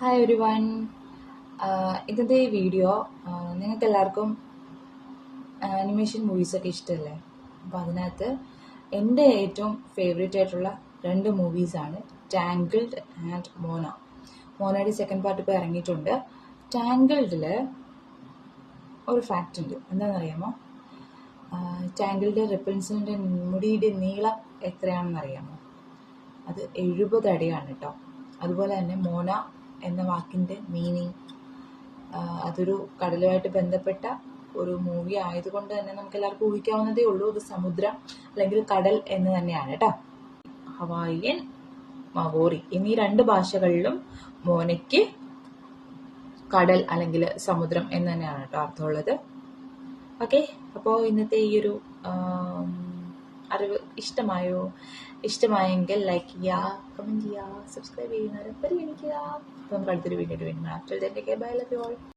Hi ഒരു one ഇന്നത്തെ ഈ വീഡിയോ നിങ്ങൾക്ക് എല്ലാവർക്കും ആനിമേഷൻ മൂവീസൊക്കെ ഇഷ്ടമല്ലേ അപ്പോൾ അതിനകത്ത് എന്റെ ഏറ്റവും ഫേവറേറ്റ് ആയിട്ടുള്ള രണ്ട് മൂവീസാണ് tangled and Mona മോനയുടെ second part ഇപ്പോൾ ഇറങ്ങിയിട്ടുണ്ട്. ടാങ്കിൾഡിൽ ഒരു ഫാക്റ്റ് ഉണ്ട്. എന്താണെന്നറിയാമോ? ടാങ്കിൾഡ് റിപ്പിൾസിന്റെ മുടിയുടെ നീളം എത്രയാണെന്ന് അറിയാമോ അത് എഴുപത് അടിയാണ് കേട്ടോ. അതുപോലെ തന്നെ മോന എന്ന വാക്കിന്റെ മീനിങ് അതൊരു കടലുമായിട്ട് ബന്ധപ്പെട്ട ഒരു മൂവി ആയതുകൊണ്ട് തന്നെ നമുക്ക് എല്ലാവർക്കും ഊഹിക്കാവുന്നതേ ഉള്ളൂ. അത് സമുദ്രം അല്ലെങ്കിൽ കടൽ എന്ന് തന്നെയാണ് കേട്ടോ. ഹവായിയൻ മവോറി എന്നീ രണ്ട് ഭാഷകളിലും മോനയ്ക്ക് കടൽ അല്ലെങ്കിൽ സമുദ്രം എന്ന് തന്നെയാണ് കേട്ടോ അർത്ഥമുള്ളത്. ഓക്കെ അപ്പോൾ ഇന്നത്തെ ഈ ഒരു അറിവ് ഇഷ്ടമായോ? ഇഷ്ടമായെങ്കിൽ ലൈക്ക് ചെയ്യുക കമന്റ് ചെയ്യുക സബ്സ്ക്രൈബ് ചെയ്യുന്നവരെ പരിഗണിക്കുക. അപ്പോൾ നമുക്ക് അടുത്തൊരു വീഡിയോ വീണ്ടും that bye love you all